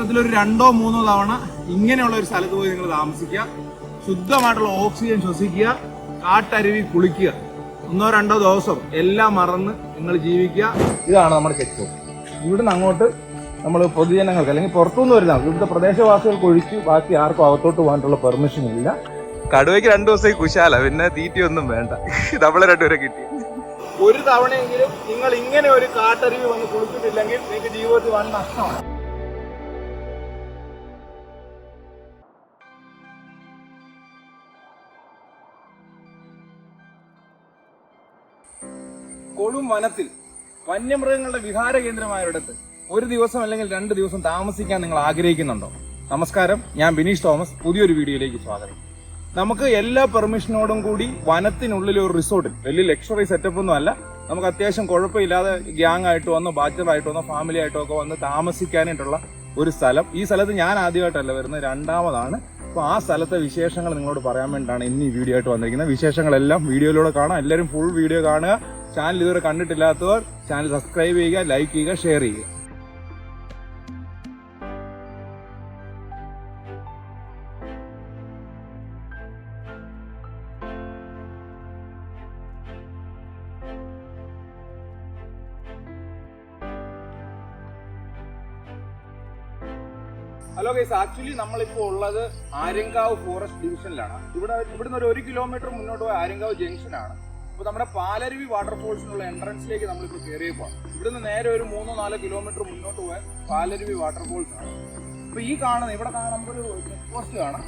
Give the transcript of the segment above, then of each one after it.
വർഷത്തിൽ ഒരു രണ്ടോ മൂന്നോ തവണ ഇങ്ങനെയുള്ള ഒരു സ്ഥലത്ത് പോയി നിങ്ങൾ താമസിക്കുക. ശുദ്ധമായിട്ടുള്ള ഓക്സിജൻ ശ്വസിക്കുക. കാട്ടരുവി കുളിക്കുക. ഒന്നോ രണ്ടോ ദിവസം എല്ലാം മറന്ന് നിങ്ങൾ ജീവിക്കുക. ഇതാണ് നമ്മുടെ ചെക്ക് പോസ്റ്റ് ഇവിടുന്ന് അങ്ങോട്ട് നമ്മൾ പൊതുജനങ്ങൾക്ക് അല്ലെങ്കിൽ പുറത്തുനിന്ന് വരുന്ന ഇവിടുത്തെ പ്രദേശവാസികൾക്ക് ഒഴിച്ച് ബാക്കി ആർക്കും അകത്തോട്ട് പോകാനുള്ള പെർമിഷൻ ഇല്ല. കടുവയ്ക്ക് രണ്ടു ദിവസത്തേക്ക് കുശാല പിന്നെ തീറ്റിയൊന്നും വേണ്ട. നമ്മളെ രണ്ടുപേരെ കിട്ടി. ഒരു തവണയെങ്കിലും നിങ്ങൾ ഇങ്ങനെ ഒരു കാട്ടരുവി വന്ന് കുളിച്ചിട്ടില്ലെങ്കിൽ നിങ്ങൾക്ക് ജീവിതത്തിൽ വൻ നഷ്ടമാണ്. കൊടും വനത്തിൽ വന്യമൃഗങ്ങളുടെ വിഹാര കേന്ദ്രമായൊരിടത്ത് ഒരു ദിവസം അല്ലെങ്കിൽ രണ്ട് ദിവസം താമസിക്കാൻ നിങ്ങൾ ആഗ്രഹിക്കുന്നുണ്ടോ? നമസ്കാരം ഞാൻ ബിനീഷ് തോമസ്. പുതിയൊരു വീഡിയോയിലേക്ക് സ്വാഗതം. നമുക്ക് എല്ലാ പെർമിഷനോടും കൂടി വനത്തിനുള്ളിൽ ഒരു റിസോർട്ടിൽ വലിയ ലക്ഷറി സെറ്റപ്പ് ഒന്നും അല്ല. നമുക്ക് അത്യാവശ്യം കുഴപ്പമില്ലാതെ ഗ്യാങ് ആയിട്ട് വന്നോ ബാച്ചലർ ആയിട്ട് വന്നോ ഫാമിലി ആയിട്ടോ ഒക്കെ വന്ന് താമസിക്കാനായിട്ടുള്ള ഒരു സ്ഥലം. ഈ സ്ഥലത്ത് ഞാൻ ആദ്യമായിട്ടല്ല വരുന്നത് രണ്ടാമതാണ്. അപ്പോൾ ആ സ്ഥലത്തെ വിശേഷങ്ങൾ നിങ്ങളോട് പറയാൻ വേണ്ടിയിട്ടാണ് ഇന്ന് ഈ വീഡിയോ ആയിട്ട് വന്നിരിക്കുന്നത്. വിശേഷങ്ങളെല്ലാം വീഡിയോയിലൂടെ കാണാം. എല്ലാവരും ഫുൾ വീഡിയോ കാണുക. ചാനൽ ഇതുവരെ കണ്ടിട്ടില്ലാത്തവർ ചാനൽ സബ്സ്ക്രൈബ് ചെയ്യുക ലൈക്ക് ചെയ്യുക ഷെയർ ചെയ്യുക. ഹലോ ഗൈസ് ആക്ച്വലി നമ്മളിപ്പോൾ ഉള്ളത് ആര്യങ്കാവ് ഫോറസ്റ്റ് ഡിവിഷനിലാണ് ഇവിടെ ഇവിടുന്ന് ഒരു ഒരു കിലോമീറ്റർ മുന്നോട്ട് പോയ ആര്യങ്കാവ് ജംഗ്ഷനാണ് അപ്പോൾ നമ്മുടെ പാലരുവി വാട്ടർഫോൾസിനുള്ള എൻട്രൻസിലേക്ക് നമ്മളിപ്പോൾ കയറിയപ്പോൾ ഇവിടുന്ന് നേരെ ഒരു മൂന്നോ നാലോ കിലോമീറ്റർ മുന്നോട്ട് പോയാൽ പാലരുവി വാട്ടർഫോൾസ് ആണ് അപ്പോൾ ഈ കാണുന്ന ഇവിടെ കാണാൻ നമുക്കൊരു ചെക്ക് പോസ്റ്റ് കാണാം.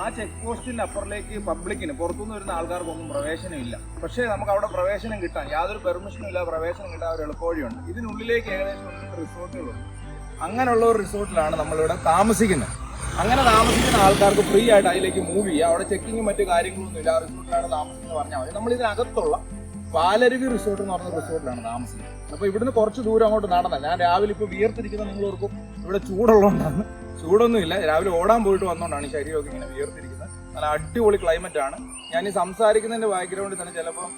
ആ ചെക്ക് പോസ്റ്റിന്റെ അപ്പുറത്തേക്ക് പബ്ലിക്കിന് പുറത്തുനിന്ന് വരുന്ന ആൾക്കാർക്കൊന്നും പ്രവേശനമില്ല പക്ഷേ നമുക്ക് അവിടെ പ്രവേശനം കിട്ടാൻ യാതൊരു പെർമിഷനും ഇല്ല പ്രവേശനം കിട്ടാൻ ഒരു എളുപ്പവഴിയുണ്ട്. ഇതിനുള്ളിലേക്ക് ഏകദേശം റിസോർട്ടുകളുണ്ട്. അങ്ങനെയുള്ള ഒരു റിസോർട്ടിലാണ് നമ്മളിവിടെ താമസിക്കുന്നത്. അങ്ങനെ താമസിക്കുന്ന ആൾക്കാർക്ക് ഫ്രീ ആയിട്ട് അതിലേക്ക് മൂവ് ചെയ്യുക അവിടെ ചെക്കിങ്ങും മറ്റു കാര്യങ്ങളൊന്നും ഇല്ല. റിസോർട്ടിലാണ് താമസിക്കുന്നത് പറഞ്ഞാൽ മതി. നമ്മൾ ഇതിനകത്തുള്ള പാലരുവി റിസോർട്ട് എന്ന് പറഞ്ഞ റിസോർട്ടിലാണ് താമസിക്കുന്നത്. അപ്പോൾ ഇവിടുന്ന് കുറച്ച് ദൂരം അങ്ങോട്ട് നടന്ന. ഞാൻ രാവിലെ ഇപ്പോൾ വിയർത്തിരിക്കുന്ന നിങ്ങൾ ഓർക്കും. ഇവിടെ ചൂടുള്ളതുകൊണ്ടാണ്. ചൂടൊന്നുമില്ല രാവിലെ ഓടാൻ പോയിട്ട് വന്നുകൊണ്ടാണ് ശരീരമൊക്കെ ഇങ്ങനെ വിയർത്തിരിക്കുന്നത്. നല്ല അടിപൊളി ക്ലൈമറ്റ് ആണ്. ഞാൻ ഈ സംസാരിക്കുന്നതിന്റെ ബാക്ക്ഗ്രൗണ്ടിൽ തന്നെ ചിലപ്പോൾ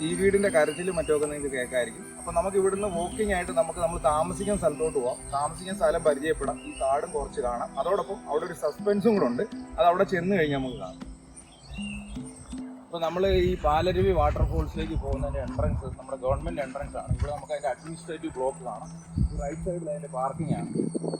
ചീവീടിന്റെ കരച്ചിലും മറ്റൊക്കെ നിങ്ങൾക്ക് കേൾക്കായിരിക്കും. അപ്പൊ നമുക്ക് ഇവിടുന്ന് വോക്കിംഗ് ആയിട്ട് നമുക്ക് നമ്മൾ താമസിക്കുന്ന സ്ഥലത്തോട്ട് പോവാം. താമസിക്കുന്ന സ്ഥലം പരിചയപ്പെടാം. ഈ കാടും കുറച്ച് കാണാം. അതോടൊപ്പം അവിടെ ഒരു സസ്പെൻസും കൂടെ ഉണ്ട്. അത് അവിടെ ചെന്ന് കഴിഞ്ഞാൽ നമുക്ക് കാണാം. അപ്പൊ നമ്മൾ ഈ പാലരുവി വാട്ടർഫോൾസിലേക്ക് പോകുന്നതിന്റെ എൻട്രൻസ് നമ്മുടെ ഗവൺമെന്റ് എൻട്രൻസ് ആണ്. ഇവിടെ നമുക്ക് അതിന്റെ അഡ്മിനിസ്ട്രേറ്റീവ് ബ്ലോക്ക് കാണാം. റൈറ്റ് സൈഡിൽ അതിന്റെ പാർക്കിംഗ് ആണ്.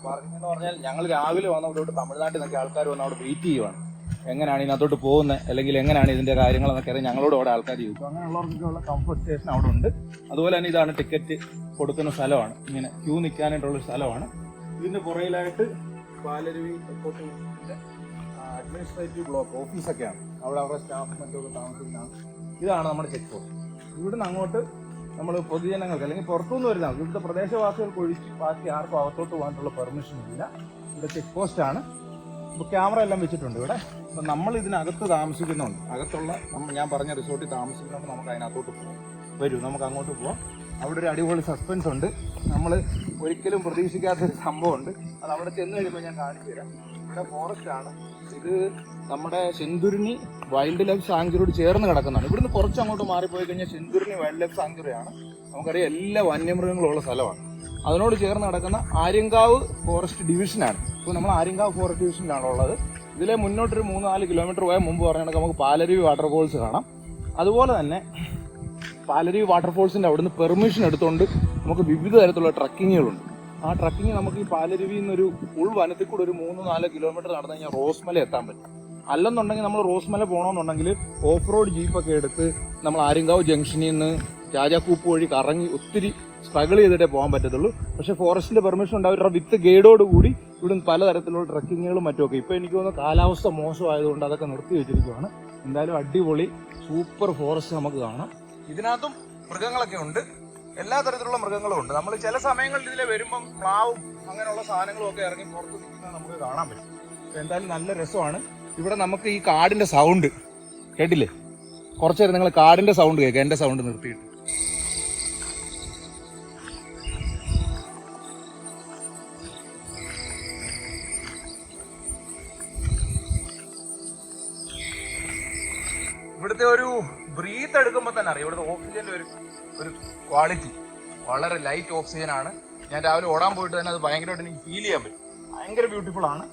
പാർക്കിംഗ് എന്ന് പറഞ്ഞാൽ ഞങ്ങൾ രാവിലെ വന്ന തമിഴ്നാട്ടിൽ നിന്നൊക്കെ ആൾക്കാർ വന്ന് അവിടെ വെയിറ്റ് ചെയ്യുവാണ്. എങ്ങനെയാണ് ഇതിനകത്തോട്ട് പോകുന്നത്? അല്ലെങ്കിൽ എങ്ങനെയാണ് ഇതിന്റെ കാര്യങ്ങളെന്നൊക്കെ അറിയാൻ ഞങ്ങളോട് അവിടെ ആൾക്കാർ ചോദിക്കും. അങ്ങനെയുള്ളവർക്കൊക്കെയുള്ള കംഫർട്ട് സ്റ്റേഷൻ അവിടെ ഉണ്ട്. അതുപോലെ തന്നെ ഇതാണ് ടിക്കറ്റ് കൊടുക്കുന്ന സ്ഥലമാണ്. ഇങ്ങനെ ക്യൂ നിൽക്കാനായിട്ടുള്ള സ്ഥലമാണ്. ഇതിന്റെ പുറയിലായിട്ട് പാലരുവി അഡ്മിനിസ്ട്രേറ്റീവ് ബ്ലോക്ക് ഓഫീസൊക്കെയാണ് അവിടെ അവരുടെ സ്റ്റാഫ് മറ്റൊക്കെ താമസിക്കുന്നതാണ്. ഇതാണ് നമ്മുടെ ചെക്ക് പോസ്റ്റ് ഇവിടുന്ന് അങ്ങോട്ട് നമ്മൾ പൊതുജനങ്ങൾക്ക് അല്ലെങ്കിൽ പുറത്തുനിന്ന് വരുന്ന ഇവിടുത്തെ പ്രദേശവാസികൾക്ക് ഒഴിച്ച് ബാക്കി ആർക്കും അകത്തോട്ട് പോകാനുള്ള പെർമിഷൻ ഇല്ല. ഇവിടെ ചെക്ക് പോസ്റ്റ് ആണ്. ക്യാമറ എല്ലാം വെച്ചിട്ടുണ്ട് ഇവിടെ. അപ്പം നമ്മൾ ഇതിനകത്ത് താമസിക്കുന്നുണ്ട്. അകത്തുള്ള ഞാൻ പറഞ്ഞ റിസോർട്ടിൽ താമസിക്കുന്നുണ്ട് നമുക്ക് അതിനകത്തോട്ട് പോകാം വരൂ നമുക്ക് അങ്ങോട്ട് പോവാം. അവിടെ ഒരു അടിപൊളി സസ്പെൻസ് ഉണ്ട്. നമ്മൾ ഒരിക്കലും പ്രതീക്ഷിക്കാത്തൊരു സംഭവമുണ്ട്. അത് അവിടെ ചെന്ന് കഴിയുമ്പോൾ ഞാൻ കാണിച്ചു തരാം. ഇവിടെ ഫോറസ്റ്റ് ആണ്. ഇത് നമ്മുടെ സിന്ദുരിനി വൈൽഡ് ലൈഫ് സാങ്ച്വറിയോട് ചേർന്ന് കിടക്കുന്നതാണ്. ഇവിടുന്ന് കുറച്ച് അങ്ങോട്ട് മാറിപ്പോയി കഴിഞ്ഞാൽ സിന്ദുരിനി വൈൽഡ് ലൈഫ് സാങ്ക്ചുറിയാണ് നമുക്കറിയാം എല്ലാ വന്യമൃഗങ്ങളും ഉള്ള സ്ഥലമാണ്. അതിനോട് ചേർന്ന് കിടക്കുന്ന ആര്യങ്കാവ് ഫോറസ്റ്റ് ഡിവിഷനാണ് ഇപ്പോൾ നമ്മൾ ആര്യങ്കാവ് ഫോറസ്റ്റ് ഡിവിഷനിലാണ് ഉള്ളത് ഇതിലെ മുന്നോട്ടൊരു മൂന്ന് നാല് കിലോമീറ്റർ പോയാൽ മുമ്പ് പറഞ്ഞ കണക്ക് നമുക്ക് പാലരുവി വാട്ടർഫോൾസ് കാണാം. അതുപോലെ തന്നെ പാലരുവി വാട്ടർഫോൾസിന്റെ അവിടുന്ന് പെർമിഷൻ എടുത്തുകൊണ്ട് നമുക്ക് വിവിധ തരത്തിലുള്ള ട്രക്കിങ്ങുകളുണ്ട് ആ ട്രക്കിങ് നമുക്ക് ഈ പാലരുവിയിൽ എന്നൊരു ഉൾവനത്തിൽ കൂടെ ഒരു മൂന്ന് നാല് കിലോമീറ്റർ നടന്നു കഴിഞ്ഞാൽ റോസ്മല എത്താൻ പറ്റും. അല്ലെന്നുണ്ടെങ്കിൽ നമ്മൾ റോസ്മല പോകണമെന്നുണ്ടെങ്കിൽ ഓഫ് റോഡ് ജീപ്പൊക്കെ എടുത്ത് നമ്മൾ ആര്യങ്കാവ് ജംഗ്ഷനിൽ നിന്ന് രാജാക്കൂപ്പ് വഴി കറങ്ങി ഒത്തിരി സ്ട്രഗിൾ ചെയ്തിട്ടേ പോകാൻ പറ്റത്തുള്ളൂ. പക്ഷേ ഫോറസ്റ്റിന്റെ പെർമിഷൻ ഉണ്ടാവും വിത്ത് ഗൈഡോട് കൂടി ഇവിടുന്ന് പലതരത്തിലുള്ള ട്രക്കിങ്ങുകളും മറ്റുമൊക്കെ. ഇപ്പോൾ എനിക്ക് തോന്നുന്നു കാലാവസ്ഥ മോശമായതുകൊണ്ട് അതൊക്കെ നിർത്തി വെച്ചിരിക്കുകയാണ് എന്തായാലും അടിപൊളി സൂപ്പർ ഫോറസ്റ്റ് നമുക്ക് കാണാം. ഇതിനകത്തും മൃഗങ്ങളൊക്കെ ഉണ്ട്. എല്ലാ തരത്തിലുള്ള മൃഗങ്ങളും ഉണ്ട്. നമ്മൾ ചില സമയങ്ങളിൽ ഇതിലെ വരുമ്പം പ്ലാവും അങ്ങനെയുള്ള സാധനങ്ങളും ഒക്കെ ഇറങ്ങി പുറത്ത് നിൽക്കുന്നത് നമുക്ക് കാണാൻ പറ്റും. എന്തായാലും നല്ല രസമാണ്. ഇവിടെ നമുക്ക് ഈ കാടിന്റെ സൗണ്ട് കേട്ടില്ലേ? കുറച്ചു നേരം നിങ്ങൾ കാടിന്റെ സൗണ്ട് കേൾക്കുക എന്റെ സൗണ്ട് നിർത്തിയിട്ട്. തന്നെ അറിയാം ഇവിടുത്തെ ഓക്സിജന്റെ ഒരു ഒരു ക്വാളിറ്റി വളരെ ലൈറ്റ് ഓക്സിജൻ ആണ്. ഞാൻ രാവിലെ ഓടാൻ പോയിട്ട് തന്നെ അത് ഭയങ്കരമായിട്ട് എനിക്ക് ഫീൽ ചെയ്യാൻ പറ്റും. ഭയങ്കര ബ്യൂട്ടിഫുൾ ആണ്.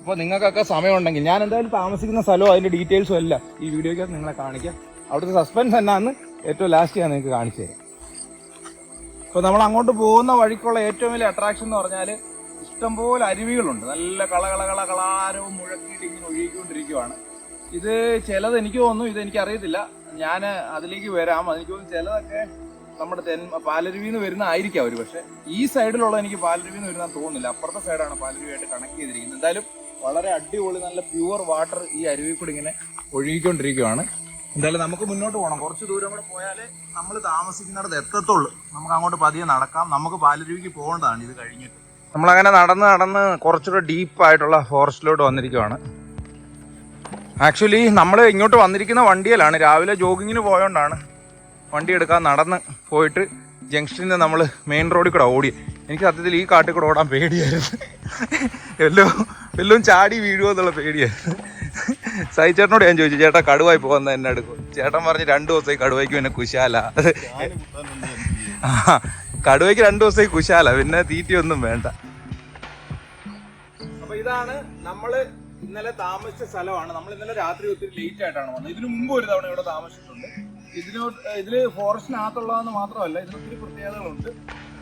അപ്പോൾ നിങ്ങൾക്കൊക്കെ സമയമുണ്ടെങ്കിൽ ഞാൻ എന്തായാലും താമസിക്കുന്ന സ്ഥലവും അതിന്റെ ഡീറ്റെയിൽസും എല്ലാം ഈ വീഡിയോയ്ക്ക് നിങ്ങളെ കാണിക്കാം. അവിടുത്തെ സസ്പെൻസ് എന്നാന്ന് ഏറ്റവും ലാസ്റ്റ് ഞാൻ നിങ്ങൾക്ക് കാണിച്ചു തരാം. ഇപ്പോൾ നമ്മൾ അങ്ങോട്ട് പോകുന്ന വഴിക്കുള്ള ഏറ്റവും വലിയ അട്രാക്ഷൻ എന്ന് പറഞ്ഞാൽ ഇഷ്ടംപോലെ അരുവികളുണ്ട്. നല്ല കള കള കള കളാരവും മുഴക്കിയിട്ട് ഇങ്ങനെ ഒഴുകിക്കൊണ്ടിരിക്കുവാണ്. ഇത് ചിലത് എനിക്ക് തോന്നുന്നു ഇത് എനിക്ക് അറിയത്തില്ല. ഞാൻ അതിലേക്ക് വരാം. എനിക്ക് തോന്നുന്നു ചിലതൊക്കെ നമ്മുടെ തെൻ പാലരുവിന്ന് വരുന്ന ആയിരിക്കാം ഒരു പക്ഷേ ഈ സൈഡിലുള്ള എനിക്ക് പാലരുവിന്ന് വരുന്ന തോന്നുന്നില്ല. അപ്പുറത്തെ സൈഡാണ് പാലരുവിയായിട്ട് കണക്ട് ചെയ്തിരിക്കുന്നത്. എന്തായാലും വളരെ അടിപൊളി നല്ല പ്യുവർ വാട്ടർ ഈ അരുവിൽ കൂടി ഇങ്ങനെ ഒഴുകിക്കൊണ്ടിരിക്കുകയാണ്. എന്തായാലും നമുക്ക് മുന്നോട്ട് പോകണം കുറച്ച് ദൂരം കൂടെ പോയാലേ നമ്മൾ താമസിക്കുന്നിടത്ത് എത്തത്തുള്ളൂ. നമുക്ക് അങ്ങോട്ട് പതിയെ നടക്കാം. നമുക്ക് പാലരുവിക്ക് പോകേണ്ടതാണ് ഇത് കഴിഞ്ഞിട്ട്. നമ്മളങ്ങനെ നടന്ന് നടന്ന് കുറച്ചുകൂടെ ഡീപ്പായിട്ടുള്ള ഫോറസ്റ്റിലോട്ട് വന്നിരിക്കുവാണ്. ആക്ച്വലി നമ്മൾ ഇങ്ങോട്ട് വന്നിരിക്കുന്ന വണ്ടിയിലാണ്. രാവിലെ ജോഗിങ്ങിന് പോയോണ്ടാണ് വണ്ടി എടുക്കാൻ നടന്ന് പോയിട്ട് ജംഗ്ഷനിൽ നിന്ന് നമ്മൾ മെയിൻ റോഡിൽ കൂടെ ഓടി. എനിക്ക് സത്യത്തിൽ ഈ കാട്ടിൽ കൂടെ ഓടാൻ പേടിയായിരുന്നു. എല്ലോ എല്ലാം ചാടി വീഴുമോ എന്നുള്ള പേടിയായിരുന്നു. സൈച്ചേട്ടനോട് ഞാൻ ചോദിച്ചു ചേട്ടാ കടുവായി പോകുന്ന എന്നെ എടുക്കും? ചേട്ടൻ പറഞ്ഞ് രണ്ടു ദിവസമായി കടുവയ്ക്ക് പിന്നെ കുശാല. കടുവയ്ക്ക് രണ്ടു ദിവസമായി കുശാല. പിന്നെ തീറ്റയൊന്നും വേണ്ട. അപ്പൊ ഇതാണ് നമ്മൾ ഇന്നലെ താമസിച്ച സ്ഥലമാണ്. നമ്മൾ ഇന്നലെ രാത്രി ഒത്തിരി ലേറ്റ് ആയിട്ടാണ് വന്നത്. ഇതിനു മുമ്പ് ഒരു തവണ ഇവിടെ താമസിച്ചിട്ടുണ്ട്. ഇതിനോട് ഇതിൽ ഫോറസ്റ്റിനകത്തുള്ളതെന്ന് മാത്രമല്ല ഇതിന് ഒത്തിരി പ്രത്യേകതകളുണ്ട്.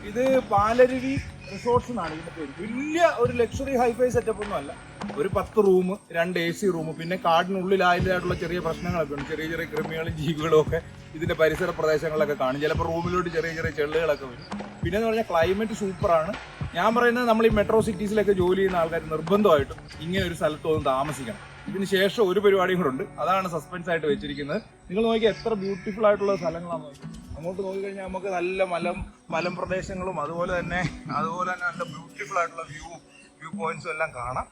ഇത് പാലരുവി റിസോർട്ട്സ് എന്നാണ് ഇതിന്റെ പേര്. വലിയ ഒരു ലക്ഷറി ഹൈഫൈ സെറ്റപ്പ് ഒന്നും അല്ല. ഒരു പത്ത് റൂം രണ്ട് എ സി റൂം പിന്നെ കാടിനുള്ളിൽ അതിന്റെതായിട്ടുള്ള ചെറിയ പ്രശ്നങ്ങളൊക്കെ ഉണ്ട്. ചെറിയ ചെറിയ കൃമികളും ജീവികളും ഒക്കെ ഇതിന്റെ പരിസര പ്രദേശങ്ങളിലൊക്കെ കാണും. ചിലപ്പോൾ റൂമിലോട്ട് ചെറിയ ചെറിയ ചെള്ളുകളൊക്കെ വരും. പിന്നെ എന്ന് പറഞ്ഞാൽ ക്ലൈമറ്റ് സൂപ്പറാണ്. ഞാൻ പറയുന്നത് നമ്മൾ ഈ മെട്രോ സിറ്റീസിലൊക്കെ ജോലി ചെയ്യുന്ന ആൾക്കാർ നിർബന്ധമായിട്ടും ഇങ്ങനെ ഒരു സ്ഥലത്ത് ഒന്ന് താമസിക്കണം. ഇതിന് ശേഷം ഒരു പരിപാടിയും കൂടെ ഉണ്ട്. അതാണ് സസ്പെൻസ് ആയിട്ട് വെച്ചിരിക്കുന്നത്. നിങ്ങൾ നോക്കിയാൽ എത്ര ബ്യൂട്ടിഫുൾ ആയിട്ടുള്ള സ്ഥലങ്ങളാണ്. നോക്കി അങ്ങോട്ട് നോക്കിക്കഴിഞ്ഞാൽ നമുക്ക് നല്ല മലം മലം പ്രദേശങ്ങളും അതുപോലെ തന്നെ അതുപോലെ തന്നെ നല്ല ബ്യൂട്ടിഫുൾ ആയിട്ടുള്ള വ്യൂ വ്യൂ പോയിന്റ്സും എല്ലാം കാണാം.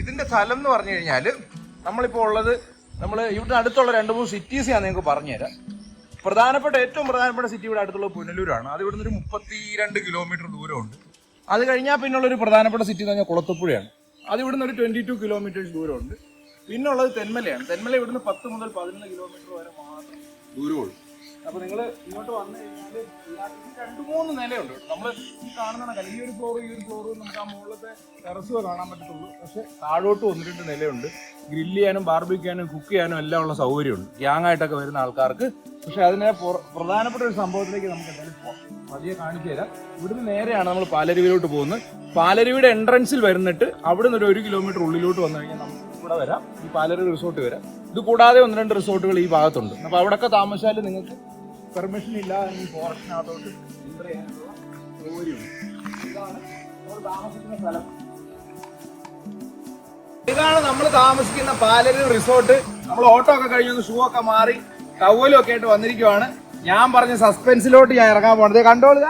ഇതിന്റെ സ്ഥലം എന്ന് പറഞ്ഞു കഴിഞ്ഞാൽ നമ്മളിപ്പോൾ ഉള്ളത് നമ്മൾ ഇവിടെ അടുത്തുള്ള രണ്ട് മൂന്ന് സിറ്റീസ് ഞാൻ നിങ്ങൾക്ക് പറഞ്ഞുതരാം. പ്രധാനപ്പെട്ട ഏറ്റവും പ്രധാനപ്പെട്ട സിറ്റി ഇവിടെ അടുത്തുള്ള പുനലൂരാണ്. അത് ഇവിടുന്ന് ഒരു മുപ്പത്തിരണ്ട് കിലോമീറ്റർ ദൂരമുണ്ട്. അത് കഴിഞ്ഞാൽ പിന്നുള്ള ഒരു പ്രധാനപ്പെട്ട സിറ്റി എന്ന് പറഞ്ഞാൽ കുളത്തപ്പുഴയാണ്. അത് ഇവിടുന്ന് ഒരു ട്വന്റി ടു കിലോമീറ്റേഴ്സ് ദൂരമുണ്ട്. പിന്നുള്ളത് തെന്മലയാണ്. തെന്മല ഇവിടുന്ന് പത്ത് മുതൽ പതിനൊന്ന് കിലോമീറ്റർ വരെ മാത്രം. ദൂരമുള്ളൂ. അപ്പൊ നിങ്ങൾ ഇങ്ങോട്ട് വന്നു കഴിഞ്ഞാൽ രണ്ടു മൂന്ന് നിലയുണ്ട്. നമ്മൾ ഈ കാണുന്ന ഈ ഒരു ഫ്ലോർ ഈ ഒരു ഫ്ലോറും നമുക്ക് ആ മുകളിലത്തെ ടെറസ് കാണാൻ പറ്റത്തുള്ളൂ. പക്ഷെ താഴോട്ട് ഒന്ന് രണ്ട് നിലയുണ്ട്. ഗ്രില്ല് ചെയ്യാനും ബാർബിക്ക് ചെയ്യാനും കുക്ക് ചെയ്യാനും എല്ലാം ഉള്ള സൗകര്യമുണ്ട്. ഗ്യാങ് ആയിട്ടൊക്കെ വരുന്ന ആൾക്കാർക്ക്. പക്ഷെ അതിനെ പ്രധാനപ്പെട്ട ഒരു സംഭവത്തിലേക്ക് നമുക്ക് എന്തായാലും പോകാം പതിയെ കാണിച്ചു തരാം. ഇവിടുന്ന് നേരെയാണ് നമ്മൾ പാലരുവിയിലോട്ട് പോകുന്നത്. പാലരുവിയുടെ എൻട്രൻസിൽ വരുന്നിട്ട് അവിടുന്ന് ഒരു ഒരു കിലോമീറ്റർ ഉള്ളിലോട്ട് വന്നു കഴിഞ്ഞാൽ നമുക്ക് ഇവിടെ വരാം. ഈ പാലരുവി റിസോർട്ട് വരാം. ഇത് കൂടാതെ ഒന്ന് രണ്ട് റിസോർട്ടുകൾ ഈ ഭാഗത്തുണ്ട്. അപ്പോൾ അവിടെയൊക്കെ താമസിച്ചാൽ നിങ്ങൾക്ക് പെർമിഷൻ ഇല്ലാതെ ഈ ഫോറസ്റ്റിനകത്തോട്ട് എന്റർ ചെയ്യാനുള്ള ഇതാണ് നമ്മൾ താമസിക്കുന്ന സ്ഥലം. ഇതാണ് നമ്മൾ താമസിക്കുന്ന പാലരുവി റിസോർട്ട് നമ്മൾ ഓട്ടോ ഒക്കെ കഴിഞ്ഞ് ഷൂ ഒക്കെ മാറി ടവലും ഒക്കെ ആയിട്ട് വന്നിരിക്കുവാണ്. ഞാൻ പറഞ്ഞ സസ്പെൻസിലോട്ട് ഞാൻ ഇറങ്ങാൻ പോണത്. കണ്ടോളുക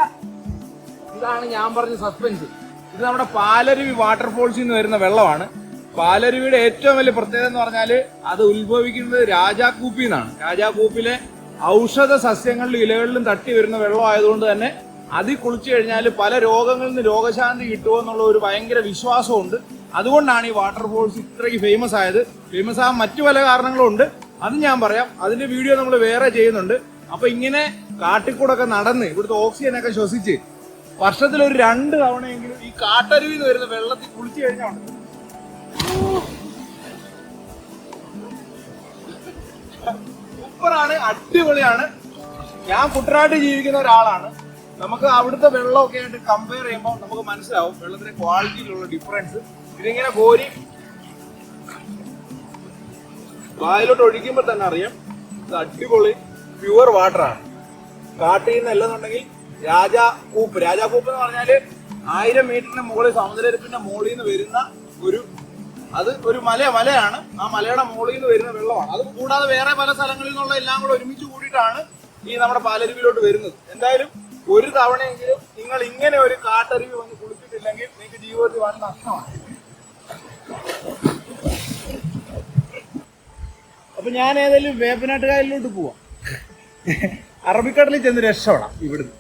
ഇതാണ് ഞാൻ പറഞ്ഞ സസ്പെൻസ് ഇത് നമ്മുടെ പാലരുവി വാട്ടർഫോൾസിൽ നിന്ന് വരുന്ന വെള്ളമാണ്. പാലരുവിയുടെ ഏറ്റവും വലിയ പ്രത്യേകത എന്ന് പറഞ്ഞാൽ അത് ഉത്ഭവിക്കുന്നത് രാജാക്കൂപ്പിൽ നിന്നാണ്. രാജാക്കൂപ്പിലെ ഔഷധ സസ്യങ്ങളിലും ഇലകളിലും തട്ടി വരുന്ന വെള്ളം ആയതുകൊണ്ട് തന്നെ അതിൽ കുളിച്ചു കഴിഞ്ഞാൽ പല രോഗങ്ങളിൽ നിന്ന് രോഗശാന്തി കിട്ടുമോ എന്നുള്ള ഒരു ഭയങ്കര വിശ്വാസമുണ്ട്. അതുകൊണ്ടാണ് ഈ വാട്ടർ ഫോൾസ് ഇത്രയ്ക്ക് ഫേമസ് ആയത്. ഫേമസ് ആകാൻ മറ്റു പല കാരണങ്ങളും ഉണ്ട് അത് ഞാൻ പറയാം. അതിന്റെ വീഡിയോ നമ്മൾ വേറെ ചെയ്യുന്നുണ്ട്. അപ്പൊ ഇങ്ങനെ കാട്ടിക്കൂടൊക്കെ നടന്ന് ഇവിടുത്തെ ഓക്സിജൻ ഒക്കെ ശ്വസിച്ച് വർഷത്തിൽ ഒരു രണ്ട് തവണയെങ്കിലും ഈ കാട്ടരുവിന്ന് വരുന്ന വെള്ളത്തിൽ കുളിച്ചു കഴിഞ്ഞാൽ. സൂപ്പറാണ് അടിപൊളിയാണ്. ഞാൻ കുട്ടനാട്ടിൽ ജീവിക്കുന്ന ഒരാളാണ്. നമുക്ക് അവിടുത്തെ വെള്ളമൊക്കെ ആയിട്ട് കമ്പയർ ചെയ്യുമ്പോൾ നമുക്ക് മനസ്സിലാവും വെള്ളത്തിന്റെ ക്വാളിറ്റിയിലുള്ള ഡിഫറൻസ് ഇതിങ്ങനെ കോരി വായിലോട്ട് ഒഴിക്കുമ്പോൾ തന്നെ അറിയാം ഇത് അടിപൊളി പ്യുവർ വാട്ടറാണ് കാട്ടിൽ നിന്ന് അല്ലെന്നുണ്ടെങ്കിൽ രാജാ കൂപ്പ്. എന്ന് പറഞ്ഞാൽ ആയിരം മീറ്ററിന് മുകളിൽ സമുദ്രപ്പിന്റെ മുകളിൽ നിന്ന് വരുന്ന ഒരു അത് ഒരു മല മലയാണ്. ആ മലയുടെ മുകളിൽ നിന്ന് വരുന്ന വെള്ളമാണ്. അത് കൂടാതെ വേറെ പല സ്ഥലങ്ങളിൽ നിന്നുള്ള എല്ലാം കൂടെ ഒരുമിച്ച് കൂടിയിട്ടാണ് ഈ നമ്മുടെ പാലരുവിയിലോട്ട് വരുന്നത്. എന്തായാലും ഒരു തവണയെങ്കിലും നിങ്ങൾ ഇങ്ങനെ ഒരു കാട്ടരുവി വന്ന് കുളിച്ചിട്ടില്ലെങ്കിൽ നിങ്ങൾക്ക് ജീവിതത്തിൽ വൻ നഷ്ടമാണ്. അപ്പൊ ഞാൻ ഏതായാലും വേപ്പനാട്ടുകായലിലോട്ട് പോവാം. അറബിക്കടലിൽ ചെന്ന് രക്ഷപ്പെടാം ഇവിടുന്ന്.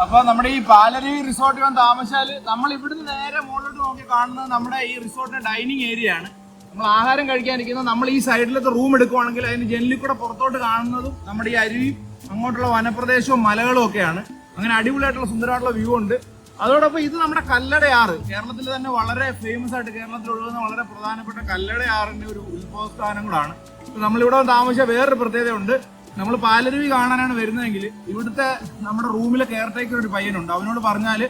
അപ്പൊ നമ്മുടെ ഈ പാലരുവി റിസോർട്ടിൽ വന്ന് താമസിച്ചാൽ നമ്മൾ ഇവിടുന്ന് നേരെ മുകളിലോട്ട് നോക്കി കാണുന്നത് നമ്മുടെ ഈ റിസോർട്ടിന്റെ ഡൈനിങ് ഏരിയ ആണ്. നമ്മൾ ആഹാരം കഴിക്കാനിരിക്കുന്നത് നമ്മൾ ഈ സൈഡിലത്തെ റൂം എടുക്കുവാണെങ്കിൽ അതിന് ജനലിൽ കൂടെ പുറത്തോട്ട് കാണുന്നതും നമ്മുടെ ഈ അരുവിയും അങ്ങോട്ടുള്ള വനപ്രദേശവും മലകളും ഒക്കെയാണ്. അങ്ങനെ അടിപൊളിയായിട്ടുള്ള സുന്ദരമായിട്ടുള്ള വ്യൂ ഉണ്ട്. അതോടൊപ്പം ഇത് നമ്മുടെ കല്ലടയാറ്. കേരളത്തിൽ തന്നെ വളരെ ഫേമസ് ആയിട്ട് കേരളത്തിൽ ഒഴുകുന്ന വളരെ പ്രധാനപ്പെട്ട കല്ലടയാറിന്റെ ഒരു ഉത്ഭവസ്ഥാനം കൂടാണ്. നമ്മളിവിടെ താമസിച്ച വേറൊരു പ്രത്യേകതയുണ്ട്. നമ്മൾ പാലരുവി കാണാനാണ് വരുന്നതെങ്കിൽ ഇവിടുത്തെ നമ്മുടെ റൂമിലെ കെയർ ടേക്കർ ഒരു പയ്യനുണ്ട്. അവനോട് പറഞ്ഞാൽ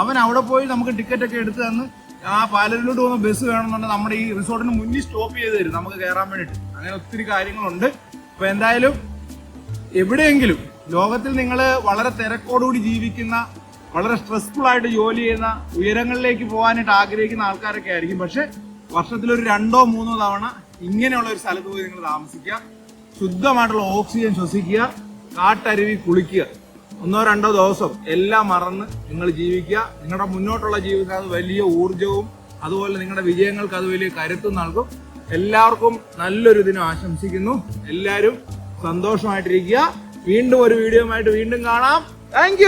അവൻ അവിടെ പോയി നമുക്ക് ടിക്കറ്റ് ഒക്കെ എടുത്ത് തന്ന് ആ പാലരുവിലോട്ട് പോകുന്ന ബസ് വേണമെന്നുണ്ടെങ്കിൽ നമ്മുടെ ഈ റിസോർട്ടിന് മുന്നിൽ സ്റ്റോപ്പ് ചെയ്ത് തരും. നമുക്ക് കയറാൻ വേണ്ടിയിട്ട്. അങ്ങനെ ഒത്തിരി കാര്യങ്ങളുണ്ട്. അപ്പൊ എന്തായാലും എവിടെയെങ്കിലും ലോകത്തിൽ നിങ്ങൾ വളരെ തിരക്കോടുകൂടി ജീവിക്കുന്ന വളരെ സ്ട്രെസ്ഫുൾ ആയിട്ട് ജോലി ചെയ്യുന്ന ഉയരങ്ങളിലേക്ക് പോകാനായിട്ട് ആഗ്രഹിക്കുന്ന ആൾക്കാരൊക്കെ ആയിരിക്കും. പക്ഷെ വർഷത്തിലൊരു രണ്ടോ മൂന്നോ തവണ ഇങ്ങനെയുള്ള ഒരു സ്ഥലത്ത് പോയി നിങ്ങൾ താമസിക്കുക. ശുദ്ധമായിട്ടുള്ള ഓക്സിജൻ ശ്വസിക്കുക കാട്ടരുവി കുളിക്കുക. ഒന്നോ രണ്ടോ ദിവസം എല്ലാം മറന്ന് നിങ്ങൾ ജീവിക്കുക. നിങ്ങളുടെ മുന്നോട്ടുള്ള ജീവിതത്തിൽ അത് വലിയ ഊർജവും അതുപോലെ നിങ്ങളുടെ വിജയങ്ങൾക്ക് അത് വലിയ കരുത്തും നൽകും. എല്ലാവർക്കും നല്ലൊരു ദിനം ആശംസിക്കുന്നു. എല്ലാവരും സന്തോഷമായിട്ടിരിക്കുക. വീണ്ടും ഒരു വീഡിയോ വീണ്ടും കാണാം. താങ്ക്